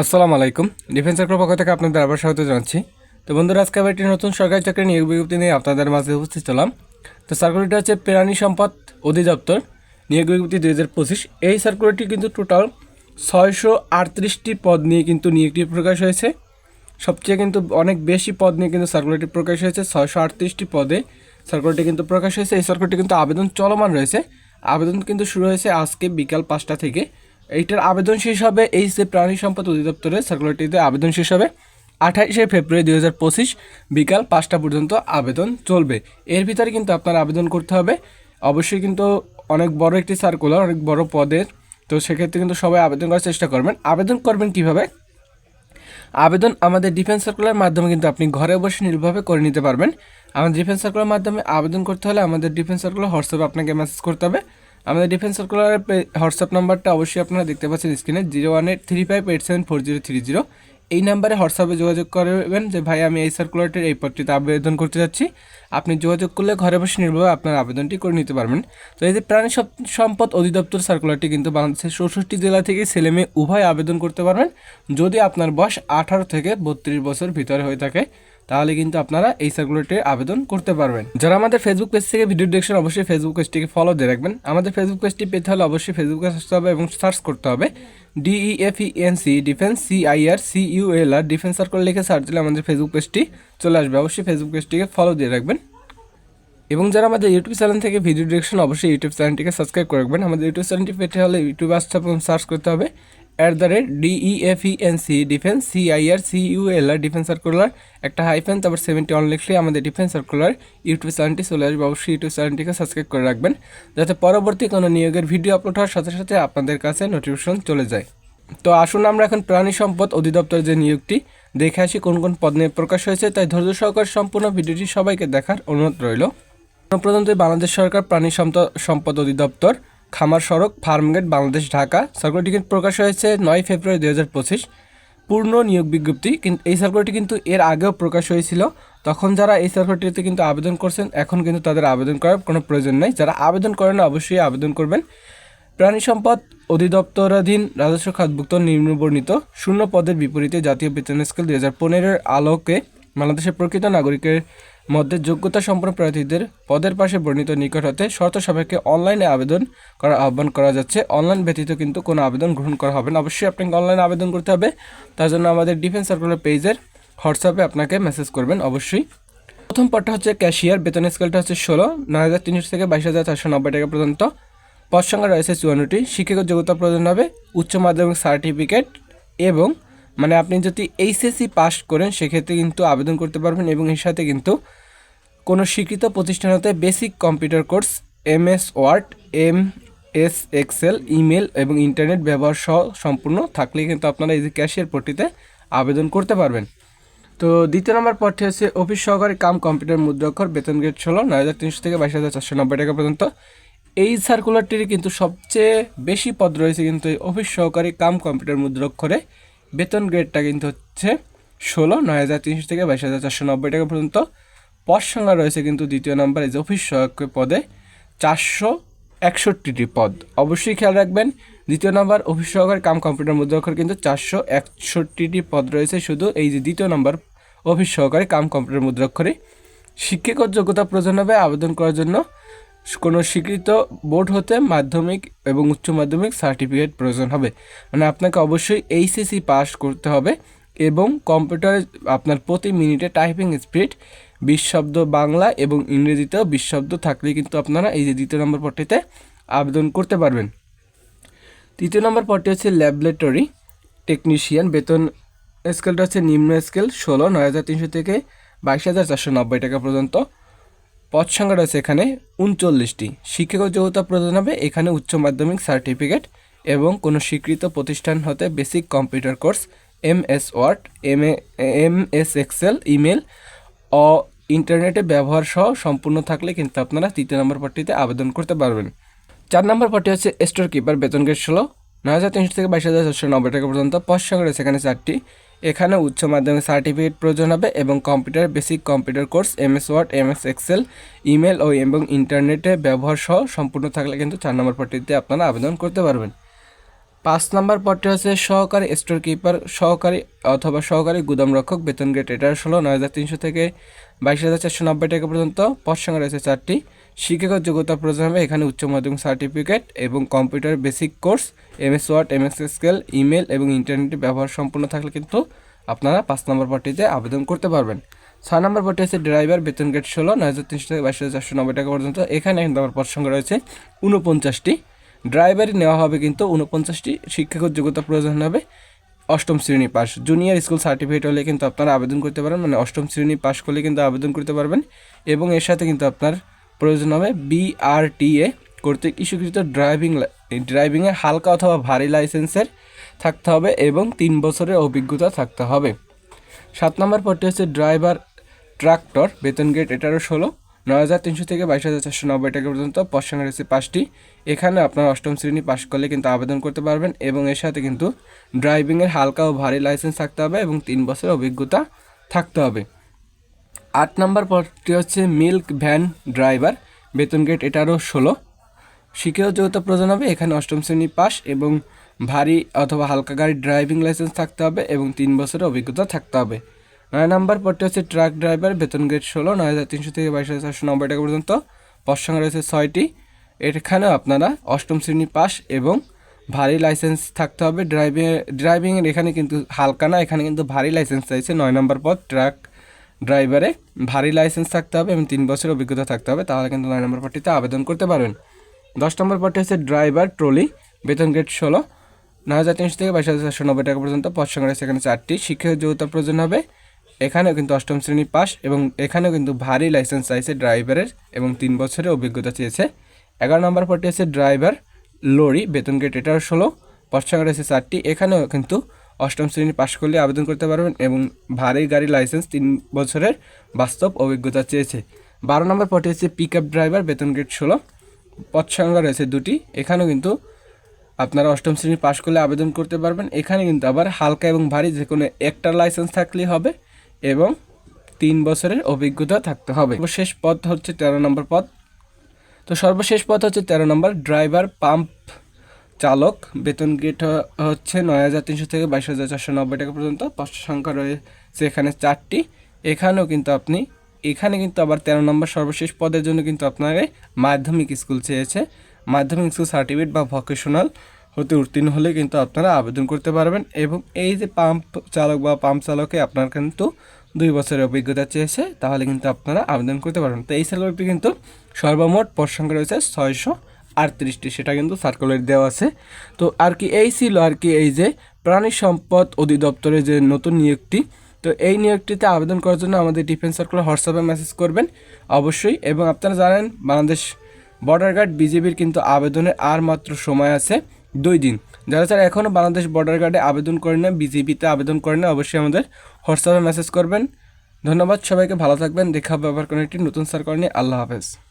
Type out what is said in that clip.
আসসালামু আলাইকুম। Defence sector পক্ষ থেকে আপনাদের আবার স্বাগত জানাচ্ছি। তো বন্ধুরা, আজকে আবার একটি নতুন সরকারি চাকরি নিয়োগ বিজ্ঞপ্তি নিয়ে আপনাদের মাঝে উপস্থিত হলাম। তো সার্কুলারটি হচ্ছে প্রাণী সম্পদ অধিদপ্তর নিয়োগ বিজ্ঞপ্তি দুই হাজার পঁচিশ। এই সার্কুলারটি কিন্তু টোটাল ছয়শো আটত্রিশটি পদ নিয়ে কিন্তু নিয়োগটি প্রকাশ হয়েছে। সবচেয়ে কিন্তু অনেক বেশি পদ নিয়ে কিন্তু সার্কুলারটি প্রকাশ হয়েছে। ছয়শো আটত্রিশটি পদে সার্কুলারটি কিন্তু প্রকাশ হয়েছে। এই সার্কুলারটি কিন্তু আবেদন চলমান রয়েছে। আবেদন কিন্তু শুরু হয়েছে আজকে বিকাল পাঁচটা থেকে। এইটার আবেদন শেষ হবে এই যে প্রাণী সম্পদ অধিদপ্তরের সার্কুলারটিতে আবেদন শেষ হবে আঠাইশে ফেব্রুয়ারি দুই হাজার পঁচিশ বিকাল পাঁচটা পর্যন্ত আবেদন চলবে। এর ভিতরে কিন্তু আপনার আবেদন করতে হবে। অবশ্যই কিন্তু অনেক বড় একটি সার্কুলার অনেক বড় পদের, তো সেক্ষেত্রে কিন্তু সবাই আবেদন করার চেষ্টা করবেন। আবেদন করবেন কীভাবে? আবেদন আমাদের ডিফেন্স সার্কুলার মাধ্যমে কিন্তু আপনি ঘরে বসে নির্ভরভাবে করে নিতে পারবেন। আমাদের ডিফেন্স সার্কুলার মাধ্যমে আবেদন করতে হলে আমাদের ডিফেন্স সার্কুলার হোয়াটসঅ্যাপে আপনাকে মেসেজ করতে হবে। আমাদের ডিফেন্স সার্কুলারের হোয়াটসঅ্যাপ নাম্বারটা অবশ্যই আপনারা দেখতে পাচ্ছেন স্ক্রিনে zero one eight three five eight seven four zero three zero এই নাম্বারে হোয়াটসঅ্যাপে যোগাযোগ করবেন যে, ভাই, আমি এই সার্কুলারটির এই পদটিতে আবেদন করতে যাচ্ছি আপনি যোগাযোগ করলে ঘরে বসে নির্ভরভাবে আপনার আবেদনটি করে নিতে পারবেন। তো এই যে প্রাণী সম- সম্পদ অধিদপ্তর সার্কুলারটি কিন্তু বাংলাদেশের চৌষট্টি জেলা থেকে ছেলে মেয়ে উভয় আবেদন করতে পারবেন। যদি আপনার বয়স আঠারো থেকে বত্রিশ বছর ভিতরে হয়ে থাকে তাহলে কিন্তু আপনারা এই সার্কুলারটির আবেদন করতে পারবেন। যারা আমাদের ফেসবুক পেজ থেকে ভিডিও দেখছেন, অবশ্যই ফেসবুক পেজটিকে ফলো দিয়ে রাখবেন। আমাদের ফেসবুক পেজটি পেতে হলে অবশ্যই ফেসবুকে আসতে হবে এবং সার্চ করতে হবে D E F E N C defence C I R C U L R defence circular লিখে সার্চ দিলে আমাদের ফেসবুক পেজটি চলে আসবে। অবশ্যই ফেসবুক পেজটিকে ফলো দিয়ে রাখবেন। এবং যারা আমাদের ইউটিউব চ্যানেল থেকে ভিডিও ডিরেকশন অবশ্যই ইউটিউব চ্যানেলটিকে সাবস্ক্রাইব করে রাখবেন। আমাদের ইউটিউব চ্যানেলটি পেতে হলে ইউটিউবে আসতে এবং সার্চ করতে হবে। At the rate D E F E N C defence C I R C U L R defence circular একটা হাইফেন তারপর সেভেন্টি অন লিখলে আমাদের ডিফেন্স সার্কুলার ইউটিউব চ্যানেলটি চলে আসবে। অবশ্যই ইউটিউব চ্যানেলটিকে সাবস্ক্রাইব করে রাখবেন, যাতে পরবর্তী কোনো নিয়োগের ভিডিও আপলোড হওয়ার সাথে সাথে আপনাদের কাছে নোটিফিকেশন চলে যায়। তো আসুন আমরা এখন প্রাণী সম্পদ অধিদপ্তরের যে নিয়োগটি, দেখে আসি কোন কোন পদ নিয়ে প্রকাশ হয়েছে। তাই ধৈর্য সহকারে সম্পূর্ণ ভিডিওটি সবাইকে দেখার অনুরোধ রইল। প্রধানত বাংলাদেশ সরকার প্রাণী সম্পদ অধিদপ্তর খামার সড়ক ফার্মগেট বাংলাদেশ, ঢাকা। সার্কুলার টিকিট প্রকাশ হয়েছে নয় ফেব্রুয়ারি দুই হাজার পঁচিশ। পূর্ণ নিয়োগ বিজ্ঞপ্তি। কিন্তু এই সার্কুলারটি কিন্তু এর আগেও প্রকাশ হয়েছিল। তখন যারা এই সার্কুলারটিতে কিন্তু আবেদন করছেন, এখন কিন্তু তাদের আবেদন করার কোনো প্রয়োজন নেই। যারা আবেদন করেন অবশ্যই আবেদন করবেন। প্রাণী সম্পদ অধিদপ্তরাধীন রাজস্ব খাতভুক্ত নিম্নবর্ণিত শূন্য পদের বিপরীতে জাতীয় বেতন স্কেল দুই হাজার পনেরোর আলোকে বাংলাদেশের প্রকৃত নাগরিকের মধ্যে যোগ্যতা সম্পন্ন প্রার্থীদের পদের পাশে বর্ণিত নিকট হতে শর্ত সাপেক্ষে অনলাইনে আবেদন করার আহ্বান করা যাচ্ছে। অনলাইন ব্যতীত কিন্তু কোনো আবেদন গ্রহণ করা হবে না। অবশ্যই আপনাকে অনলাইনে আবেদন করতে হবে। তার জন্য আমাদের ডিফেন্স সার্কুলার পেজের হোয়াটসঅ্যাপে আপনাকে মেসেজ করবেন অবশ্যই। প্রথম পদটা হচ্ছে ক্যাশিয়ার। বেতন স্কেলটা হচ্ছে ষোলো, নয় হাজার তিনশো থেকে বাইশ হাজার চারশো নব্বই টাকা পর্যন্ত। পদ সংখ্যা রয়েছে চুয়ান্নটি। শিক্ষাগত যোগ্যতা প্রদান হবে উচ্চ মাধ্যমিক সার্টিফিকেট এবং মানে আপনি যদি এইচএসসি পাস করেন, সেক্ষেত্রে কিন্তু আবেদন করতে পারবেন এবং এর সাথে কিন্তু কোনো স্বীকৃত প্রতিষ্ঠান হতে basic computer course M S word M S excel email এবং ইন্টারনেট ব্যবহার সহ সম্পূর্ণ থাকলে কিন্তু আপনারা এই যে ক্যাশিয়ার পট্টিতে আবেদন করতে পারবেন। তো দ্বিতীয় নম্বর পদটি হচ্ছে অফিস সহকারী কাম কম্পিউটার মুদ্রাক্ষর, বেতন গ্রেড ষোলো, নয় হাজার তিনশো থেকে বাইশ হাজার চারশো নব্বই টাকা পর্যন্ত। এই সার্কুলারটির কিন্তু সবচেয়ে বেশি পদ রয়েছে কিন্তু এই অফিস সহকারী কাম কম্পিউটার মুদ্রাক্ষরে। বেতন গ্রেডটা কিন্তু হচ্ছে ষোলো, নয় হাজার তিনশো থেকে বাইশ হাজার চারশো নব্বই টাকা পর্যন্ত। পদ সংখ্যা রয়েছে কিন্তু দ্বিতীয় নম্বরে যে অফিস সহায়ক পদে চারশো একষট্টিটি পদ। অবশ্যই খেয়াল রাখবেন, দ্বিতীয় নম্বর অফিস সহকারী কাম কম্পিউটার মুদ্রাক্ষর কিন্তু চারশো একষট্টিটি পদ রয়েছে, শুধু এই যে দ্বিতীয় নম্বর অফিস সহকারী কাম কম্পিউটার মুদ্রাক্ষরে শিক্ষাগত যোগ্যতা প্রয়োজন হবে, আবেদন করার জন্য কোনো স্বীকৃত বোর্ড হতে মাধ্যমিক এবং উচ্চ মাধ্যমিক সার্টিফিকেট প্রয়োজন হবে। মানে আপনাকে অবশ্যই এইচএসসি পাস করতে হবে এবং কম্পিউটারে আপনার প্রতি মিনিটে টাইপিং স্পিড বিশ শব্দ বাংলা এবং ইংরেজিতেও বিশ শব্দ থাকলে কিন্তু আপনারা এই যে দ্বিতীয় নম্বর পট্টিতে আবেদন করতে পারবেন। তৃতীয় নম্বর পদটি হচ্ছে ল্যাবরেটরি টেকনিশিয়ান। বেতন স্কেলটা হচ্ছে নিম্ন স্কেল ষোলো, নয় হাজার তিনশো থেকে বাইশ হাজার চারশো নব্বই টাকা পর্যন্ত। পদ সংখ্যা রয়েছে এখানে উনচল্লিশটি। শিক্ষাগত যোগ্যতা প্রদান হবে এখানে উচ্চ মাধ্যমিক সার্টিফিকেট এবং কোনো স্বীকৃত প্রতিষ্ঠান হতে basic computer course M S word M M S excel, email, অ, ইন্টারনেটে ব্যবহার সহ সম্পূর্ণ থাকলে কিন্তু আপনারা তৃতীয় নম্বর পদটিতে আবেদন করতে পারবেন। চার নম্বর পদটি হচ্ছে স্টোর কিপার বেতন গেট ষোলো। নয় হাজার তিনশো থেকে বাইশ হাজার চারশো নব্বই টাকা পর্যন্ত পদ রয়েছে এখানে চারটি। এখানে উচ্চ মাধ্যমিক সার্টিফিকেট প্রয়োজন হবে এবং computer basic computer course M S word M S excel email ও এবং ইন্টারনেটে ব্যবহার সহ সম্পূর্ণ থাকলে কিন্তু চার নম্বর পদটিতে আপনারা আবেদন করতে পারবেন। পাঁচ নাম্বার পদটি হচ্ছে সহকারী স্টোর কিপার সহকারী অথবা সহকারী গুদাম রক্ষক, বেতন গ্রেড এটা ষোলো, নয় হাজার তিনশো থেকে বাইশ হাজার চারশো নব্বই টাকা পর্যন্ত। সংখ্যা রয়েছে চারটি। শিক্ষাগত যোগ্যতা প্রয়োজন হবে এখানে উচ্চ মাধ্যমিক সার্টিফিকেট এবং computer basic course M S word M S excel email এবং ইন্টারনেটের ব্যবহার সম্পূর্ণ থাকলে কিন্তু আপনারা পাঁচ নম্বর পার্টিতে আবেদন করতে পারবেন। ছয় নম্বর পার্টি হচ্ছে ড্রাইভার বেতন গেট ষোলো নয় হাজার তিনশো থেকে বাইশ হাজার চারশো নব্বই টাকা পর্যন্ত। এখানে কিন্তু আমার পদ সংখ্যা রয়েছে উনপঞ্চাশটি ড্রাইভারই নেওয়া হবে কিন্তু উনপঞ্চাশটি শিক্ষাগত যোগ্যতা প্রয়োজন হবে। অষ্টম শ্রেণি পাস। জুনিয়র স্কুল সার্টিফিকেট হলে কিন্তু আপনারা আবেদন করতে পারেন মানে অষ্টম শ্রেণি পাস করলে কিন্তু আবেদন করতে পারবেন এবং এর সাথে কিন্তু আপনার প্রয়োজন হবে বিআরটিএ কর্তৃক ইস্যুকৃত ড্রাইভিং ড্রাইভিংয়ে হালকা অথবা ভারী লাইসেন্সের থাকতে হবে এবং তিন বছরের অভিজ্ঞতা থাকতে হবে। সাত নম্বর পদটি হচ্ছে ড্রাইভার ট্রাক্টর, বেতন গ্রেড এটারও ষোলো, নয় হাজার তিনশো থেকে বাইশ হাজার চারশো নব্বই টাকা পর্যন্ত সংখ্যা রয়েছে পাঁচটি। এখানে আপনার অষ্টম শ্রেণি পাশ করলে কিন্তু আবেদন করতে পারবেন এবং এর সাথে কিন্তু ড্রাইভিংয়ের হালকা ও ভারী লাইসেন্স থাকতে হবে এবং তিন বছরের অভিজ্ঞতা থাকতে হবে। আট নম্বর পদটি হচ্ছে মিল্ক ভ্যান ড্রাইভার, বেতন গ্রেড এটারও ষোলো। শিক্ষাগত যোগ্যতা প্রয়োজন হবে, এখানে অষ্টম শ্রেণি পাস এবং ভারী অথবা হালকা গাড়ির ড্রাইভিং লাইসেন্স থাকতে হবে এবং তিন বছরের অভিজ্ঞতা থাকতে হবে। নয় নম্বর পদটি হচ্ছে ট্রাক ড্রাইভার, বেতন গ্রেড ষোলো, নয় হাজার তিনশো থেকে বাইশ হাজার চারশো নব্বই টাকা পর্যন্ত। পদ সংখ্যা রয়েছে ছয়টি। এখানেও আপনারা অষ্টম শ্রেণি পাস এবং ভারী লাইসেন্স থাকতে হবে। ড্রাইভিং, ড্রাইভিংয়ের এখানে কিন্তু হালকা না, এখানে কিন্তু ভারী লাইসেন্স চাইছে নয় নম্বর পদ ট্রাক ড্রাইভারে ভারী লাইসেন্স থাকতে হবে এবং তিন বছর অভিজ্ঞতা থাকতে হবে, তাহলে কিন্তু নয় নম্বর পার্টিতে আবেদন করতে পারবেন। দশ নম্বর পদটি হচ্ছে ড্রাইভার ট্রলি, বেতন গ্রেড ষোলো, নয় হাজার তিনশো থেকে বাইশ হাজার চারশো নব্বই টাকা পর্যন্ত পদ এখানে চারটি শিক্ষাগত যোগ্যতা প্রয়োজন হবে। এখানেও কিন্তু অষ্টম শ্রেণি পাস এবং এখানেও কিন্তু ভারী লাইসেন্স চাইছে ড্রাইভারের এবং তিন বছরের অভিজ্ঞতা চেয়েছে। এগারো নম্বর পদটি হচ্ছে ড্রাইভার লরি, বেতন গ্রেড এটার ষোলো সংখ্যা রয়েছে চারটি, এখানেও কিন্তু অষ্টম শ্রেণি পাশ করলে আবেদন করতে পারবেন এবং ভারী গাড়ি লাইসেন্স তিন বছরের বাস্তব অভিজ্ঞতা চেয়েছে। বারো নম্বর পদটি হচ্ছে পিক আপ ড্রাইভার বেতন গ্রেড ষোলো। পদ সংখ্যা রয়েছে দুটি। এখানেও কিন্তু আপনারা অষ্টম শ্রেণি পাশ করলে আবেদন করতে পারবেন। এখানে কিন্তু আবার হালকা এবং ভারী যে কোনো একটা লাইসেন্স থাকলেই হবে এবং তিন বছরের অভিজ্ঞতা থাকতে হবে। সর্বশেষ পদ হচ্ছে তেরো নম্বর পদ। তো সর্বশেষ পদ হচ্ছে তেরো নম্বর ড্রাইভার পাম্প চালক। বেতন গেট হচ্ছে নয় হাজার তিনশো থেকে বাইশ হাজার চারশো নব্বই টাকা পর্যন্ত। পদ সংখ্যা রয়েছে এখানে চারটি। এখানেও কিন্তু আপনি, এখানে কিন্তু আবার তেরো নম্বর সর্বশেষ পদের জন্য কিন্তু আপনার মাধ্যমিক স্কুল চেয়েছে। মাধ্যমিক স্কুল সার্টিফিকেট বা ভকেশনাল হতে উত্তীর্ণ হলে কিন্তু আপনারা আবেদন করতে পারবেন এবং এই যে পাম্প চালক বা পাম্প চালকে আপনার কিন্তু দুই বছরের অভিজ্ঞতা চেয়েছে, তাহলে কিন্তু আপনারা আবেদন করতে পারবেন। তো এই সার্কুলারটি কিন্তু সর্বমোট পদ সংখ্যা রয়েছে ছয়শো আটত্রিশটি, সেটা কিন্তু সার্কুলার দেওয়া আছে। তো আর কি এই ছিল আর কি এই যে প্রাণী সম্পদ অধিদপ্তরের যে নতুন নিয়োগটি। তো এই নিয়োগটিতে আবেদন করার জন্য আমাদের ডিফেন্স সার্কুলার হোয়াটসঅ্যাপে মেসেজ করবেন, অবশ্যই। এবং আপনারা জানেন, বাংলাদেশ বর্ডার গার্ড বিজেপির কিন্তু আবেদনের আর মাত্র সময় আছে দুই দিন। যারা যারা এখনও বাংলাদেশ বর্ডার গার্ডে আবেদন করে না বিজেপিতে আবেদন করে না অবশ্যই আমাদের হোয়াটসঅ্যাপে মেসেজ করবেন। ধন্যবাদ সবাইকে, ভালো থাকবেন। দেখা হবে আবার কোনো একটি নতুন সার্কুলার নিয়ে। আল্লাহ হাফেজ।